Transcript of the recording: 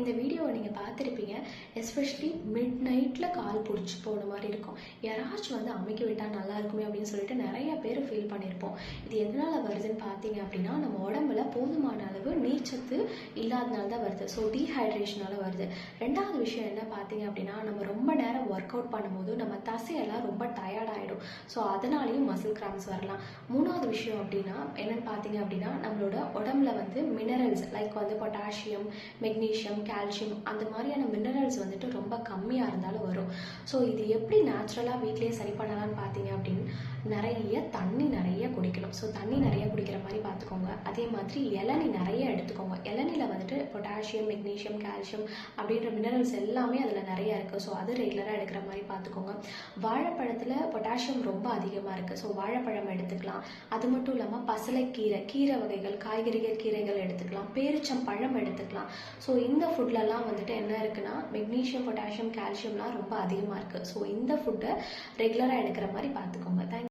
இந்த வீடியோவை நீங்கள் பார்த்துருப்பீங்க. எஸ்பெஷலி மிட் நைட்டில் கால் பிடிச்சி போன மாதிரி இருக்கும். யாராச்சும் வந்து அமைக்க விட்டால் நல்லா இருக்குமே அப்படின்னு சொல்லிட்டு நிறைய பேர் ஃபீல் பண்ணியிருப்போம் இது எதனால் வருதுன்னு பார்த்தீங்க அப்படின்னா நம்ம உடம்புல போதுமான அளவு நீர்ச்சத்து இல்லாதனால தான் வருது. ஸோ டீஹைட்ரேஷனால வருது. ரெண்டாவது விஷயம் என்ன பார்த்தீங்க அப்படின்னா நம்ம ரொம்ப நேரம் ஒர்க் அவுட் பண்ணும்போது நம்ம தசையெல்லாம் ரொம்ப டயர்ட் ஆகிடும் ஸோ அதனாலேயும் மசில் கிராம்ஸ் வரலாம். மூணாவது விஷயம் அப்படின்னா என்னன்னு பார்த்தீங்க அப்படின்னா நம்மளோட உடம்புல வந்து மினரல்ஸ் லைக் வந்து பொட்டாசியம் மெக்னீஷியம் கால்சியம் அந்த மாதிரியான மினரல்ஸ் வந்துட்டு ரொம்ப கம்மியாக இருந்தாலும் வரும். ஸோ இது எப்படி நேச்சுரலாக வீட்லேயே சரி பண்ணலாம்னு பார்த்தீங்க அப்படின்னா நிறைய தண்ணி நிறைய குடிக்கணும். ஸோ தண்ணி நிறைய குடிக்கிற மாதிரி பார்த்துக்கோங்க. அதே மாதிரி இளநீ நிறைய எடுத்துக்கோங்க. இளநில வந்துட்டு பொட்டாசியம் மெக்னீஷியம் கால்சியம் அப்படின்ற மினரல்ஸ் எல்லாமே அதில் நிறைய இருக்குது ஸோ அது ரெகுலராக எடுக்கிற மாதிரி பார்த்துக்கோங்க. வாழைப்பழத்தில் பொட்டாசியம் ரொம்ப அதிகமாக இருக்குது ஸோ வாழைப்பழம் எடுத்துக்கலாம். அது மட்டும் இல்லாமல் பசலைக்கீரை கீரை வகைகள் காய்கறிகள் கீரைகள் எடுத்துக்கலாம். பேரிச்சம் பழம் எடுத்துக்கலாம். ஸோ இந்த ஃபுட்லலாம் வந்துட்டு என்ன இருக்குன்னா மெக்னீஷியம் பொட்டாசியம் கால்சியம்லாம் ரொம்ப அதிகமாக இருக்குது ஸோ இந்த ஃபுட்டை ரெகுலராக எடுக்கிற மாதிரி பார்த்துக்கோங்க. தேங்க்